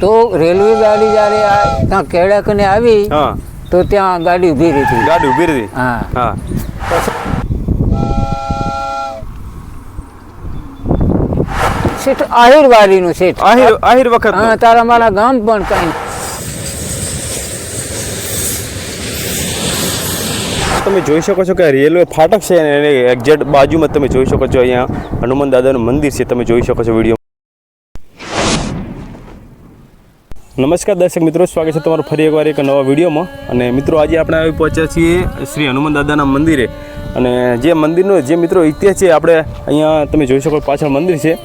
તો રેલવે ગાડી જ્યારે ત્યાં કેળા કને આવી તો ત્યાં ગાડી ઊભી રહી હતી. ગાડી ઊભી રહી હા. હા. શેઠ આહિર વાડીનું શેઠ. આહિર આહિર વખત હા તારા મારા ગામ પણ કઈ. તમે જોઈ શકો છો કે રેલવે ફાટક છે અને એની એક્ઝેક્ટ બાજુમાં તમે જોઈ શકો છો અહીંયા હનુમાન દાદાનું મંદિર છે. તમે જોઈ શકો છો વીડિયો નમસ્કાર દર્શક મિત્રો, સ્વાગત છે તમારું ફરી એકવાર એક નવા વિડીયોમાં. અને મિત્રો, આજે આપણે આવી પહોંચ્યા છીએ શ્રી હનુમાન દાદાના મંદિરે. અને જે મંદિરનો જે મિત્રો ઇતિહાસ છે, આપણે અહીંયા તમે જોઈ શકો પાછળ મંદિર છે.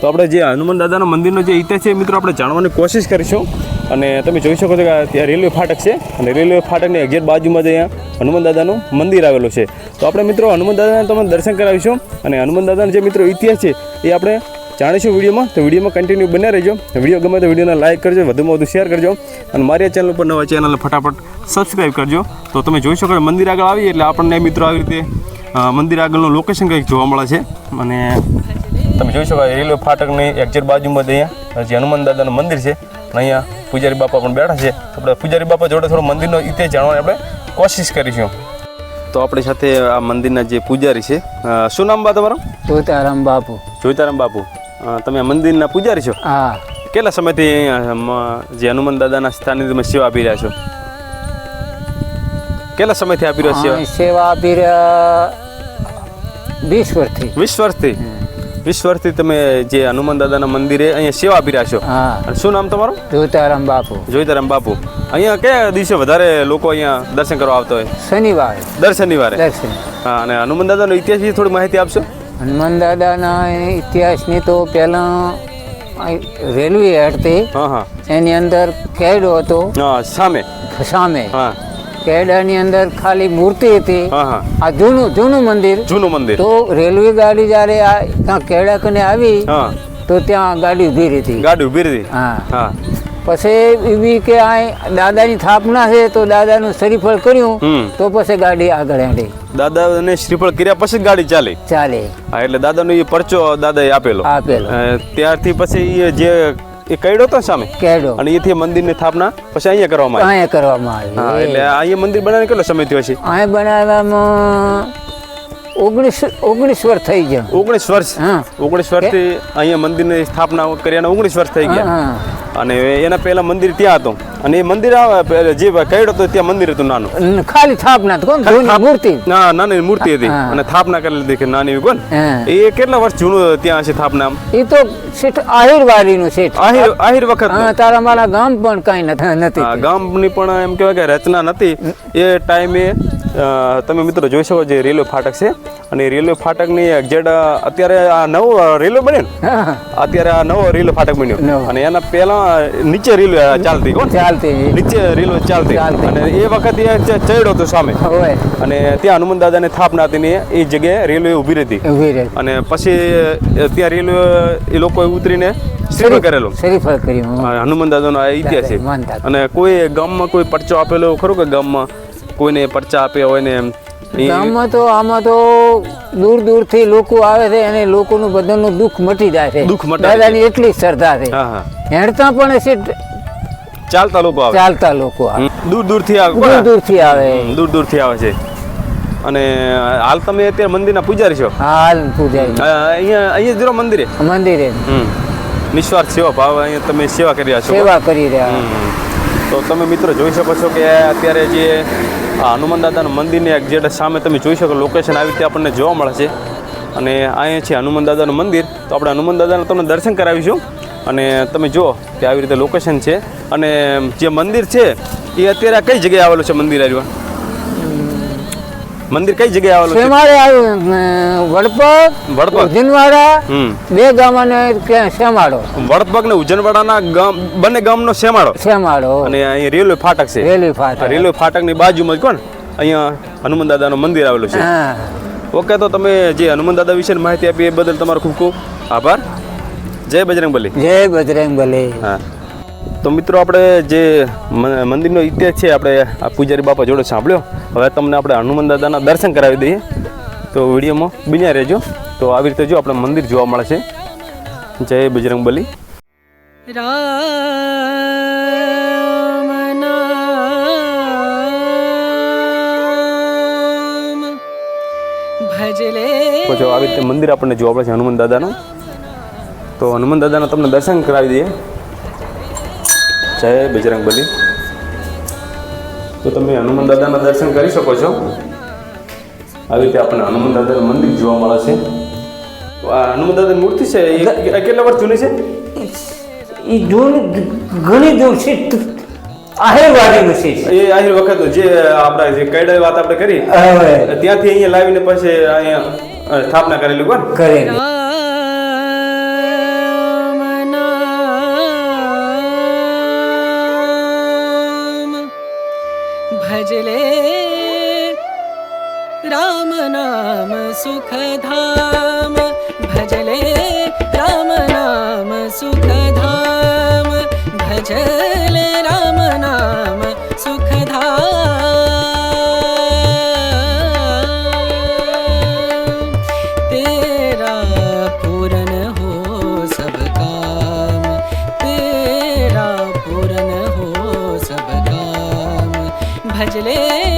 તો આપણે જે હનુમાન દાદાના મંદિરનો જે ઇતિહાસ છે, મિત્રો, આપણે જાણવાની કોશિશ કરીશું. અને તમે જોઈ શકો છો કે ત્યાં રેલવે ફાટક છે. અને રેલવે ફાટકની અગિયાર બાજુમાં જ અહીંયા હનુમાન દાદાનું મંદિર આવેલું છે. તો આપણે મિત્રો, હનુમાન દાદાને તમને દર્શન કરાવીશું. અને હનુમાન દાદાનો જે મિત્રો ઇતિહાસ છે, એ આપણે જાણીશું વિડીયોમાં તો વિડીયોમાં કન્ટિન્યુ બન્યા રહેજો. વીડિયો ગમે તો વિડીયોને લાઇક કરજો વધુમાં વધુ શેર કરજો. અને મારી આ ચેનલ ઉપર નવા ચેનલને ફટાફટ સબસ્ક્રાઈબ કરજો. તો તમે જોઈ શકો મંદિર આગળ આવીએ એટલે આપણને મિત્રો આવી રીતે મંદિર આગળનું લોકેશન કંઈક જોવા મળે છે. અને તમે જોઈ શકો રેલવે ફાટકની એક્ઝેટ બાજુમાં જ અહીંયા જે હનુમાન દાદાનું મંદિર છે. અને અહીંયા પૂજારી બાપા પણ બેઠા છે. આપણે પૂજારી બાપા જોડે થોડો મંદિરનો ઇતિહાસ જાણવાની આપણે કોશિશ કરીશું. તો આપણી સાથે આ મંદિરના જે પૂજારી છે શું નામ બા તમારું? જોતારામ બાપુ. જોઈતારામ બાપુ. તમે મંદિરના પૂજારી છો? હા. કેટલા સમયથી જે હનુમાન દાદાના સ્થાને તમે સેવા આપી રહ્યા છો? કેટલા સમયથી આપી રહ્યો સેવા? સેવા આપી રહ્યા વીસ વર્ષથી. વીસ વર્ષથી? વીસ વર્ષથી તમે જે હનુમાન દાદાના મંદિરે અહીંયા સેવા આપી રહ્યા છો. અને શું નામ તમારું? જોઈતારામ બાપુ. જોઈતારામ બાપુ. અહીંયા કયા દિવસે વધારે લોકો અહીંયા દર્શન કરવા આવતા હોય? શનિવારે. દર શનિવારે? હા અને હનુમાન દાદાનો ઇતિહાસ વિશે થોડી માહિતી આપશો? હનુમાન દાદાના ઇતિહાસની તો પહેલાં રેલવે હટતી હા હા. એની અંદર કેડો હતો. સામે. સામે. કેડાની અંદર ખાલી મૂર્તિ હતી. આ જૂનું જૂનું મંદિર. જૂનું મંદિર. તો રેલવે ગાડી જ્યારે આ ત્યાં કેડા કને આવી તો ત્યાં ગાડી ઊભી રહી હતી. ગાડી ઊભી રહી. હા. હા. પછી એવી કે આ દાદાની સ્થાપના છે તો દાદાનું શ્રીફળ કર્યું તો પછી ગાડી આગળ હેડી દાદાને શ્રીફળ કર્યા પછી ગાડી ચાલી? ચાલે. હા એટલે દાદાનો એ પરચો દાદાએ આપેલો. આપેલો. ત્યારથી પછી એ જે એ કઈડો તો સામે? કેડો અને એથી મંદિરની સ્થાપના પછી અહીંયા કરવામાં આવી? અહીંયા કરવામાં આવી. એટલે અહીંયા મંદિર બનાવીને કેટલો સમય થયો છે અહીંયા બનાવવામાં ઓગણીસ ઓગણીસ વર્ષ થઈ ગયા. ઓગણીસ વર્ષ? હા. ઓગણીસ વર્ષથી અહીંયા મંદિરની સ્થાપના કર્યાના ઓગણીસ વર્ષ થઈ ગયા. અને એના પહેલા મંદિર ત્યાં હતું. અને એ મંદિર જે કઈડો હતો ત્યાં મંદિર હતું નાનું. ખાલી સ્થાપના કોણ? મૂર્તિ. ના નાની મૂર્તિ હતી. અને સ્થાપના કરેલી હતી કે નાની એવી કોણ? એ કેટલા વર્ષ જૂનું ત્યાં છે સ્થાપના એ તો શેઠ આહિરવાડીનું શેઠ. આહિર આહિર વખત તારા મારા ગામ પણ કઈ નથી ગામની ગામની પણ એમ કહેવાય કે રચના નથી. એ ટાઈમે તમે મિત્રો જોઈ શકો જે રેલવે ફાટક છે. અને રેલવે ફાટકની એક્ઝેટ અત્યારે આ નવો રેલવે બન્યો ને? અત્યારે આ નવો રેલવે ફાટક બન્યો. અને એના પહેલા નીચે રેલવે ચાલતી કોણ? ચાલતી. નીચે રેલવે ચાલતી. અને એ વખત ચડ્યો હતો સામે. અને ત્યાં હનુમાન દાદાની સ્થાપના હતી ને એ જગ્યાએ રેલવે ઊભી રહેતી. અને પછી ત્યાં રેલવે એ લોકોએ ઉતરીને કરેલો. શરીફળ કર્યું. હનુમાન દાદાનો આ ઇતિહાસ છે. અને કોઈ ગામમાં કોઈ પરચો આપેલો ખરો કે ગામમાં? કોઈને પરચા આપ્યા હોય ને ગામમાં તો આમાં તો દૂર દૂરથી લોકો આવે છે અને લોકોનું બધાનું દુઃખ મટી જાય છે. દુઃખ મટાય. દાદાની એટલી શ્રદ્ધા છે. હા હા. હેડતા પણ છે ચાલતા લોકો આવે. ચાલતા લોકો આવે. દૂર દૂરથી આવે. દૂર દૂરથી આવે. દૂર દૂરથી આવે છે. અને હાલ તમે અત્યારે મંદિરના પૂજારી છો? હાલ પૂજારી. અહીંયા અહીંયા જીરો મંદિરે? મંદિરે. નિસ્વાર્થ સેવા ભાવ અહીંયા તમે સેવા કરી રહ્યા છો. સેવા કરી રહ્યા. તો તમે મિત્રો જોઈ શકો છો કે અત્યારે જે હનુમાન દાદાના મંદિરની એક્ઝેક્ટ સામે તમે જોઈ શકો લોકેશન આવી રીતે આપણને જોવા મળે છે. અને અહીંયા છે હનુમાન દાદાનું મંદિર. તો આપણે હનુમાન દાદાના તમને દર્શન કરાવીશું. અને તમે જુઓ કે આવી રીતે લોકેશન છે. અને જે મંદિર છે, એ અત્યારે કઈ જગ્યાએ આવેલું છે મંદિર આવ્યું? મંદિર કઈ જગ્યાએ આવેલું છે? શેમાળે આવ્યું વડપગ વડપગ. ઉજનવાડા બે ગામને શેમાળો. વડપગ ને ઉજનવાડાના ગામ બંને ગામનો શેમાળો? શેમાળો. અને અહીંયા રેલવે ફાટક છે. રેલવે ફાટક. રેલવે ફાટકની બાજુમાં જ કોણ? અહીંયા હનુમાન દાદાનું મંદિર આવેલું છે. હા. ઓકે તો તમે જે હનુમાન દાદા વિશેની માહિતી આપી એ બદલ તમારો ખૂબ ખૂબ આભાર. જય બજરંગબલી. જય બજરંગ બલી હા. તો મિત્રો આપણે જે મંદિરનો ઇતિહાસ છે આપણે આ પૂજારી બાપા જોડે સાંભળ્યો. હવે તમને આપણે હનુમાન દાદાના દર્શન કરાવી દઈએ. તો વિડીયોમાં બિના રહેજો. તો આવી રીતે જો આપણે મંદિર જોવા મળે છે. જય બજરંગબલી. જો આવી રીતે મંદિર આપણને જોવા મળે છે હનુમાન દાદાનું. તો હનુમાન દાદાના તમને દર્શન કરાવી દઈએ. જય બજરંગ બલી. તો તમે હનુમાન દાદાના દર્શન કરી શકો છો. આવી રીતે આપણને હનુમાન દાદાનું મંદિર જોવા મળે છે. તો આ હનુમાન દાદાની મૂર્તિ છે એ કેટલા વર્ષ જૂની છે? એ જૂની ઘણી દૂર છે. આહેવાડીનું છે. એ આહિર વખત જે આપણા જે કઈડા વાત આપણે કરી ત્યાંથી અહીંયા લાવીને પછી અહીંયા સ્થાપના કરેલી કોણ કરેલી. राम नाम सुखधाम। भजले राम नाम सुखधाम। भजले राम नाम सुखधाम। तेरा पूर हो सब काम। तेरा पूर हो सब काम। भजले